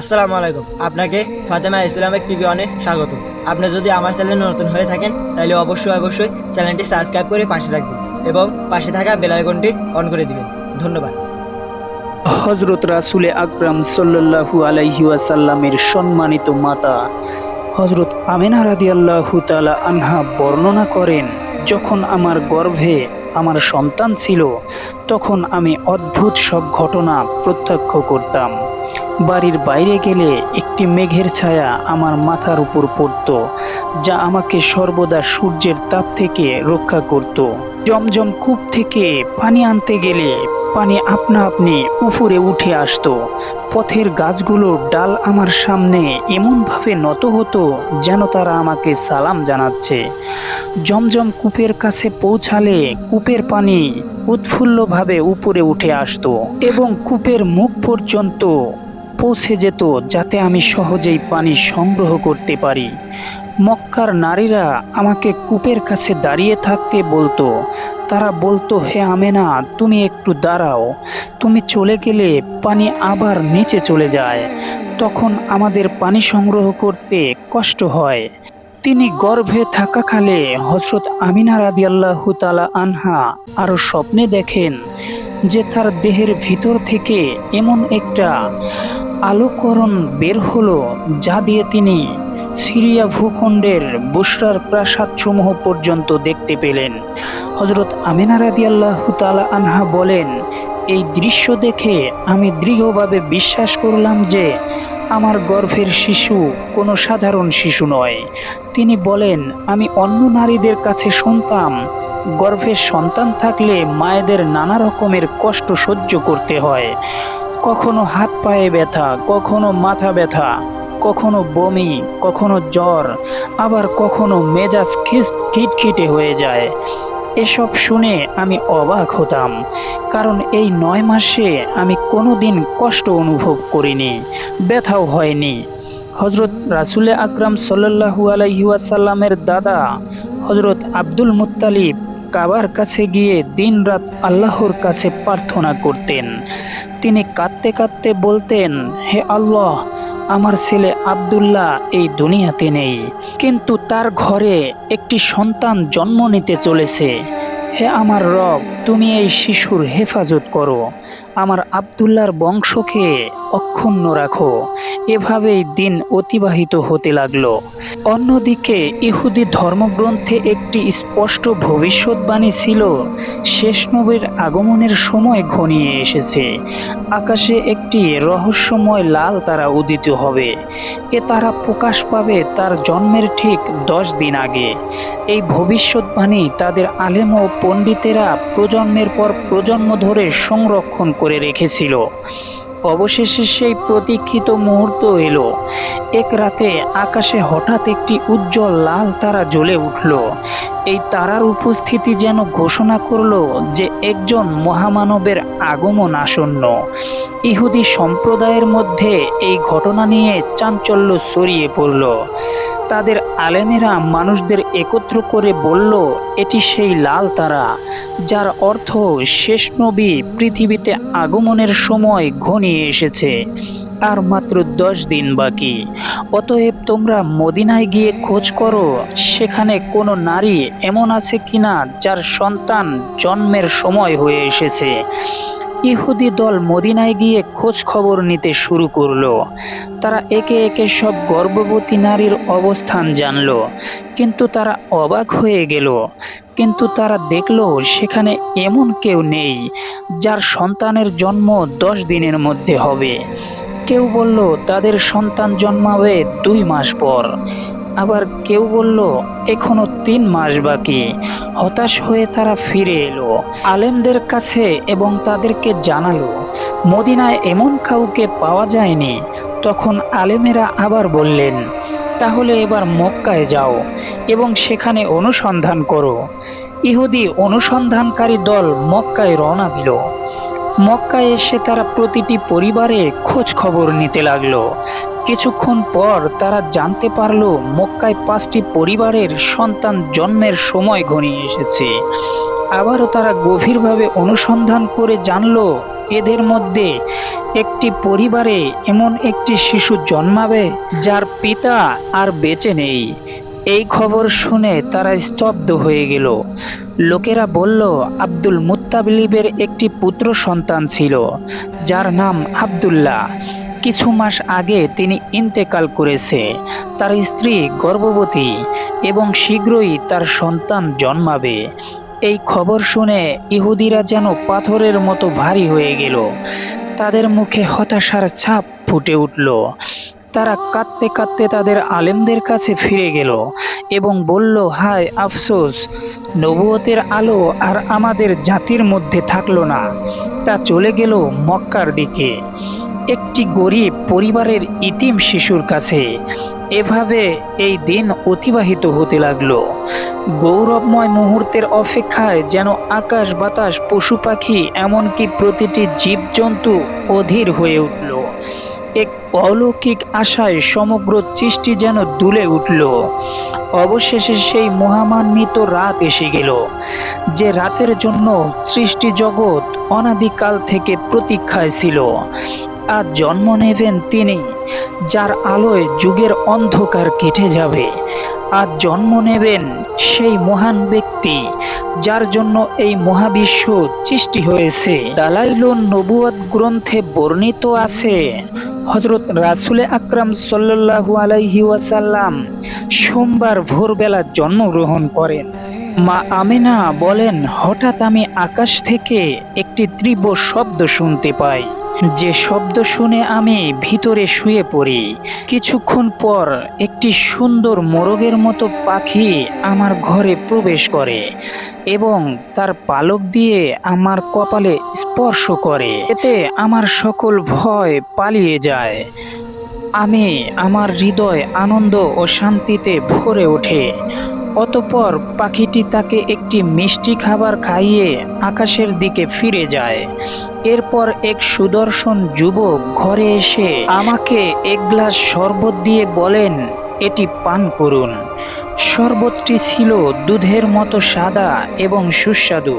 আসসালামু আলাইকুম। আপনাকে ফাতেমা ইসলামিক টিভি অনেক স্বাগত। আপনি যদি আমার চ্যানেলে নতুন হয়ে থাকেন, তাহলে অবশ্যই অবশ্যই চ্যানেলটি সাবস্ক্রাইব করে পাশে থাকবেন এবং পাশে থাকা বেল আইকনটি অন করে দিবেন। ধন্যবাদ। হজরত রাসুলে আকরাম সাল্লাল্লাহু আলাইহি ওয়াসাল্লামের সম্মানিত মাতা হজরত আমিনা রাদিয়াল্লাহু তাআলা আনহা বর্ণনা করেন, যখন আমার গর্ভে আমার সন্তান ছিল, তখন আমি অদ্ভুত সব ঘটনা প্রত্যক্ষ করতাম। বাড়ির বাইরে গেলে একটি মেঘের ছায়া আমার মাথার উপর পড়ত, যা আমাকে সর্বদা সূর্যের তাপ থেকে রক্ষা করত। জমজম কূপ থেকে পানি আনতে গেলে পানি আপনা আপনি উপরে উঠে আসতো। পথের গাছগুলোর ডাল আমার সামনে এমনভাবে নত হতো যেন তারা আমাকে সালাম জানাচ্ছে। জমজম কূপের কাছে পৌঁছালে কূপের পানি উৎফুল্লভাবে উপরে উঠে আসতো এবং কূপের মুখ পর্যন্ত পৌঁছে যেত যাতে আমি সহজেই পানি সংগ্রহ করতে পারি। মক্কার নারীরা আমাকে কূপের কাছে দাঁড়িয়ে থাকতে বলতো, তারা বলতো, হে আমেনা, তুমি একটু দাঁড়াও। তুমি চলে গেলে পানি আবার নিচে চলে যায়। তখন আমাদের পানি সংগ্রহ করতে কষ্ট হয়। তিনি গর্ভে থাকাকালে হজরত আমিনা রাদিয়াল্লাহু তালা আনহা আরও স্বপ্নে দেখেন যে তার দেহের ভিতর থেকে এমন একটা আলোকরণ বের হলো, যা দিয়ে তিনি সিরিয়া ভূখণ্ডের বুসরার প্রাসাদসমূহ পর্যন্ত দেখতে পেলেন। হজরত আমিনা রাদিয়াল্লাহু তালা আনহা বলেন, এই দৃশ্য দেখে আমি দৃঢ়ভাবে বিশ্বাস করলাম যে আমার গর্ভের শিশু কোনো সাধারণ শিশু নয়। তিনি বলেন, আমি অন্য নারীদের কাছে শুনতাম, গর্ভের সন্তান থাকলে মায়েদের নানা রকমের কষ্ট সহ্য করতে হয়। কখনো হাত পায়ে ব্যথা, কখনো মাথা ব্যথা, কখনো বমি, কখনো জ্বর, আবার কখনো মেজাজ খিস, খিটখিটে হয়ে যায়। এসব শুনে আমি অবাক হতাম, কারণ এই নয় মাসে আমি কোনো দিন কষ্ট অনুভব করিনি, ব্যথাও হয়নি। হজরত রাসুলে আকরাম সাল্লাহু আলাইসাল্লামের দাদা হজরত আব্দুল মুত্তালিব কাবার কাছে গিয়ে দিনরাত আল্লাহর কাছে প্রার্থনা করতেন। তিনি কাঁদতে কাঁদতে বলতেন, হে আল্লাহ, আমার ছেলে আবদুল্লাহ এই দুনিয়াতে নেই। কিন্তু তার ঘরে একটি সন্তান জন্ম নিতে চলেছে। হে আমার রব, তুমি এই শিশুর হেফাজত করো। আমার আবদুল্লার বংশকে অক্ষুণ্ণ রাখো। এভাবেই দিন অতিবাহিত হতে লাগল। অন্যদিকে ইহুদি ধর্মগ্রন্থে একটি স্পষ্ট ভবিষ্যৎবাণী ছিল শেষ নবীর আগমনের সময় ঘনিয়ে এসেছে। আকাশে একটি রহস্যময় লাল তারা উদিত হবে। এ তারা প্রকাশ পাবে তার জন্মের ঠিক দশ দিন আগে। এই ভবিষ্যৎবাণী তাদের আলেম ও পণ্ডিতেরা প্রজন্মের পর প্রজন্ম ধরে সংরক্ষণ করে রেখেছিল। অবশেষে সেই প্রতীক্ষিত মুহূর্ত এলো। এক রাতে আকাশে হঠাৎ একটি উজ্জ্বল লাল তারা জ্বলে উঠল। এই তারার উপস্থিতি যেন ঘোষণা করল যে একজন মহামানবের আগমন আসন্ন। ইহুদি সম্প্রদায়ের মধ্যে এই ঘটনা নিয়ে চাঞ্চল্য ছড়িয়ে পড়ল। তাদের আলেমেরা মানুষদের একত্র করে বলল, এটি সেই লাল তারা, যার অর্থ শেষ নবী পৃথিবীতে আগমনের সময় ঘনিয়ে এসেছে, আর মাত্র দশ দিন বাকি। অতএব তোমরা মদিনায় গিয়ে খোঁজ করো, সেখানে কোনো নারী এমন আছে কিনা যার সন্তান জন্মের সময় হয়ে এসেছে। ইহুদি দল মদিনায় গিয়ে খোঁজ খবর নিতে শুরু করল। তারা একে একে সব গর্ভবতী নারীর অবস্থান জানল। কিন্তু তারা অবাক হয়ে গেল। কিন্তু তারা দেখল সেখানে এমন কেউ নেই, যার সন্তানের জন্ম দশ দিনের মধ্যে হবে। কেউ বলল, তাদের সন্তান জন্মাবে দুই মাস পর। আবার কেউ বলল, এখনও তিন মাস বাকি। হতাশ হয়ে তারা ফিরে এলো। আলেমদের কাছে এবং তাদেরকে জানালো, মদিনায় এমন কাউকে পাওয়া যায়নি। তখন আলেমেরা আবার বললেন তাহলে এবার মক্কায় যাও এবং সেখানে অনুসন্ধান করো। ইহুদি অনুসন্ধানকারী দল মক্কায় রওনা দিল। মক্কায় এসে তারা প্রতিটি পরিবারে খোঁজ খবর নিতে লাগল। কিছুক্ষণ পর তারা জানতে পারল, মক্কায় পাঁচটি পরিবারের সন্তান জন্মের সময় ঘনিয়ে এসেছে। আবারও তারা গভীরভাবে অনুসন্ধান করে জানলো এদের মধ্যে একটি পরিবারে এমন একটি শিশু জন্মাবে যার পিতা আর বেঁচে নেই। এই খবর শুনে তারা স্তব্ধ হয়ে গেল। লোকেরা বলল, আব্দুল মুত্তাবলিবের একটি পুত্র সন্তান ছিল, যার নাম আব্দুল্লাহ। কিছু মাস আগে তিনি ইন্তেকাল করেছে। তার স্ত্রী গর্ভবতী এবং শীঘ্রই তার সন্তান জন্মাবে। এই খবর শুনে ইহুদিরা যেন পাথরের মতো ভারী হয়ে গেল। তাদের মুখে হতাশার ছাপ ফুটে উঠল। তারা কাঁদতে কাঁদতে তাদের আলেমদের কাছে ফিরে গেল এবং বলল, হায় আফসোস নবুয়তের আলো আর আমাদের জাতির মধ্যে থাকল না। তা চলে গেল মক্কার দিকে। একটি গরিব পরিবারের ইতিম শিশুর কাছে। এভাবে এই দিন অতিবাহিত হতে লাগল। গৌরবময় মুহূর্তের অপেক্ষায় যেন আকাশ বাতাস, পশু পাখি, এমনকি প্রতিটি জীবজন্তু অধীর হয়ে উঠল। এক অলৌকিক আশায় সমগ্র সৃষ্টি যেন দুলে উঠল। অবশেষে সেই মহামান্বিত রাত এসে গেল, যে রাতের জন্য সৃষ্টি জগৎ অনাদিকাল থেকে প্রতীক্ষায় ছিল। আজ জন্ম নেবেন তিনি। যার আলোয় যুগের অন্ধকার কেটে যাবে। আজ জন্ম নেবেন সেই মহান ব্যক্তি, যার জন্য এই মহাবিশ্ব সৃষ্টি হয়েছে। দালাইলুন নবুয়ত গ্রন্থে বর্ণিত আছে হজরত রাসুলে আকরাম সাল্লাল্লাহু আলাইহি ওয়াসাল্লাম সোমবার ভোরবেলা জন্মগ্রহণ করেন। মা আমেনা বলেন, হঠাৎ আমি আকাশ থেকে একটি তীব্র শব্দ শুনতে পাই। যে শব্দ শুনে আমি ভিতরে শুয়ে পড়ি। কিছুক্ষণ পর একটি সুন্দর মোরগের মতো পাখি আমার ঘরে প্রবেশ করে এবং তার পালক দিয়ে আমার কপালে স্পর্শ করে। এতে আমার সকল ভয় পালিয়ে যায়। আমি আমার হৃদয় আনন্দ ও শান্তিতে ভরে ওঠে। অতপর পাখিটি তাকে একটি মিষ্টি খাবার খাইয়ে আকাশের দিকে ফিরে যায়। এরপর এক সুদর্শন যুবক ঘরে এসে আমাকে এক গ্লাস শরবত দিয়ে বলেন, এটি পান করুন। শরবতটি ছিল দুধের মতো সাদা এবং সুস্বাদু।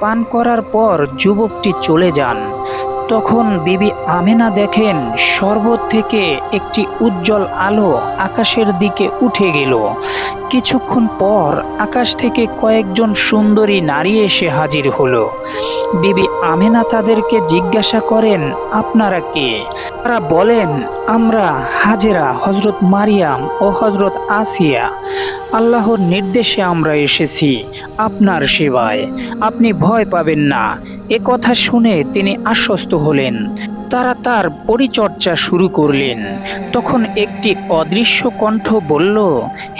পান করার পর যুবকটি চলে যান। তখন বিবি আমেনা দেখেন শরবত থেকে একটি উজ্জ্বল আলো আকাশের দিকে উঠে গেল। কিছুক্ষণ পর আকাশ থেকে কয়েকজন সুন্দরী নারী এসে হাজির হলো। বিবি আমেনা তাদেরকে জিজ্ঞাসা করেন, আপনারা কে? তারা বলেন, আমরা হাজেরা হজরত মারিয়াম ও হজরত আসিয়া। আল্লাহর নির্দেশে আমরা এসেছি, আপনার সেবায়। আপনি ভয় পাবেন না। এ কথা শুনে তিনি আশ্বস্ত হলেন। তারা তার পরিচর্যা শুরু করলেন। তখন একটি অদৃশ্য কণ্ঠ বলল,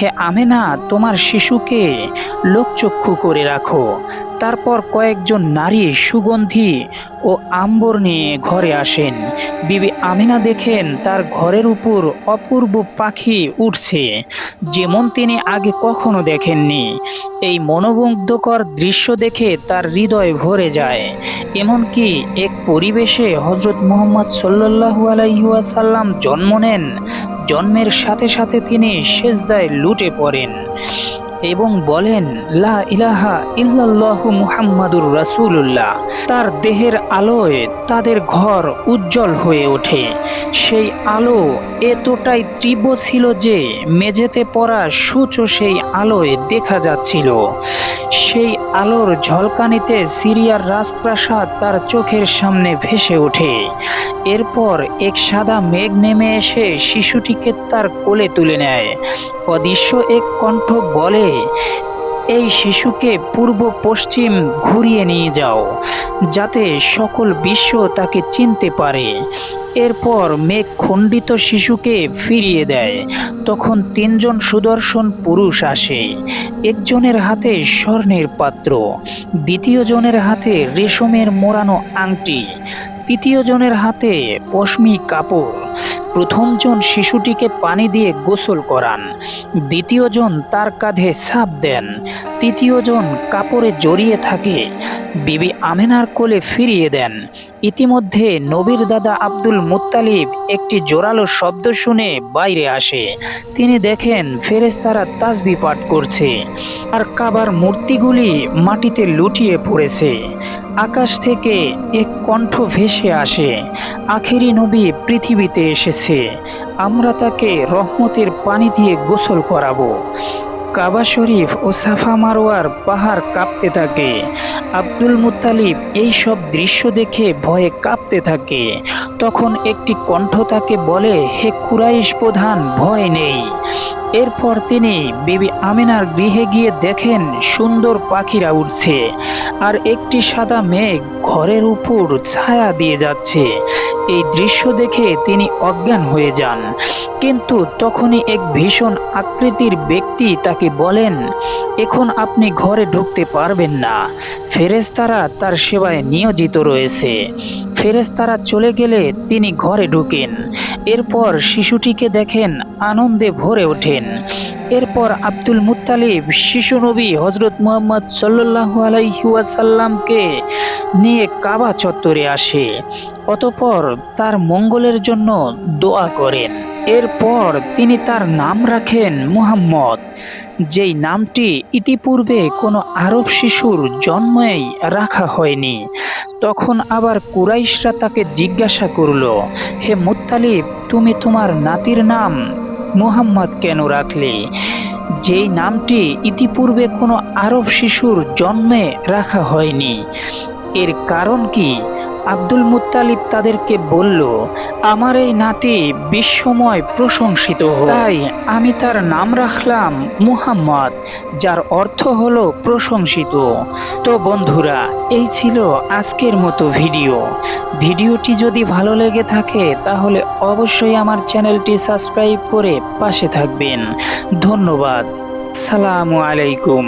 হে আমেনা, তোমার শিশুকে লোকচক্ষু করে রাখো। তারপর কয়েকজন নারী সুগন্ধি ও আম্বর নিয়ে ঘরে আসেন। বিবি আমিনা দেখেন তার ঘরের উপর অপূর্ব পাখি উঠছে, যেমন তিনি আগে কখনো দেখেননি। এই মনোমুগ্ধকর দৃশ্য দেখে তার হৃদয় ভরে যায়। এমনকি এক পরিবেশে হজরত মোহাম্মদ সাল্লাহু আলাইসাল্লাম জন্ম নেন, জন্মের সাথে সাথে তিনি সেজদায় লুটে পড়েন। এবং বলেন, লা ইলাহা ইল্লাল্লাহু মুহাম্মাদুর রাসূলুল্লাহ। তার দেহের আলোয় তাদের ঘর উজ্জ্বল হয়ে ওঠে। সেই আলো এতটাই তীব্র ছিল যে মেঝেতে পড়া সূচ সেই আলোয় দেখা যাচ্ছিল। সেই আলোর ঝলকানিতে সিরিয়ার রাজপ্রাসাদ তার চোখের সামনে ভেসে ওঠে। এরপর এক সাদা মেঘ নেমে এসে শিশুটিকে তার কোলে তুলে নেয়। অদৃশ্য এক কণ্ঠ বলে এই শিশুকে পূর্ব পশ্চিম ঘুরিয়ে নিয়ে যাও, যাতে সকল বিশ্ব তাকে চিনতে পারে। এরপর মেঘ খণ্ডিত শিশুকে ফিরিয়ে দেয়। তখন তিনজন সুদর্শন পুরুষ আসে। একজনের হাতে স্বর্ণের পাত্র দ্বিতীয় জনের হাতে রেশমের মোড়ানো আংটি তৃতীয় জনের হাতে পশমি কাপড় প্রথমজন শিশুটিকে পানি দিয়ে গোসল করান। দ্বিতীয়জন তার কাঁধে ছাপ দেন। তৃতীয়জন কাপড়ে জড়িয়ে থাকে। বিবি আমেনার কোলে ফিরিয়ে দেন। ইতিমধ্যে নবীর দাদা আব্দুল মুত্তালিব একটি জোরালো শব্দ শুনে বাইরে আসে। তিনি দেখেন ফেরেশতারা তাসবি পাঠ করছে। আর কাবার মূর্তিগুলি মাটিতে লুটিয়ে পড়েছে। আকাশ থেকে এক কণ্ঠ ভেসে আসে। আখেরি নবী পৃথিবীতে এসেছে। আমরা তাকে রহমতের পানি দিয়ে গোসল করাবো। কাবা শরীফ ও সাফা মারোয়ার পাহাড় কাঁপতে থাকে। আব্দুল মুত্তালিব এই সব দৃশ্য দেখে ভয়ে কাঁপতে থাকে। তখন একটি কণ্ঠ তাকে বলে, হে কুরাইশ প্রধান, ভয় নেই। এরপর তিনি বিবি আমিনার গৃহে গিয়ে দেখেন সুন্দর পাখিরা উঠছে আর একটি সাদা মেঘ ঘরের উপর ছায়া দিয়ে যাচ্ছে। এই দৃশ্য দেখে তিনি অজ্ঞান হয়ে যান। কিন্তু তখনই এক ভীষণ আকৃতির ব্যক্তি তাকে বলেন, এখন আপনি ঘরে ঢুকতে পারবেন না। ফেরেস্তারা তার সেবায় নিয়োজিত রয়েছে। ফেরেশতারা চলে গেলে তিনি ঘরে ঢুকেন। এরপর শিশুটিকে দেখেন, আনন্দে ভরে ওঠেন। এরপর আব্দুল মুতালিব শিশু নবী হজরত মুহাম্মদ সাল্লাল্লাহু আলাইহি ওয়াসাল্লামকে নিয়ে কাবা চত্বরে আসে, অতপর তার মঙ্গলের জন্য দোয়া করেন। এরপর তিনি তার নাম রাখেন মুহাম্মদ, যেই নামটি ইতিপূর্বে কোনো আরব শিশুর জন্মেই রাখা হয়নি। তখন আবার কুরাইশরা তাকে জিজ্ঞাসা করল, হে মুতালিব তুমি তোমার নাতির নাম মুহাম্মদ কেন রাখলে? যেই নামটি ইতিপূর্বে কোনো আরব শিশুর জন্মে রাখা হয়নি। এর কারণ কি? আব্দুল মুত্তালিব তাদেরকে বলল, আমার এই নাতি বিশ্বময় প্রশংসিত তাই আমি তার নাম রাখলাম মুহাম্মদ, যার অর্থ হলো প্রশংসিত। তো বন্ধুরা, এই ছিল আজকের মতো ভিডিও। ভিডিওটি যদি ভালো লেগে থাকে, তাহলে অবশ্যই আমার চ্যানেলটি সাবস্ক্রাইব করে পাশে থাকবেন। ধন্যবাদ। সালামু আলাইকুম।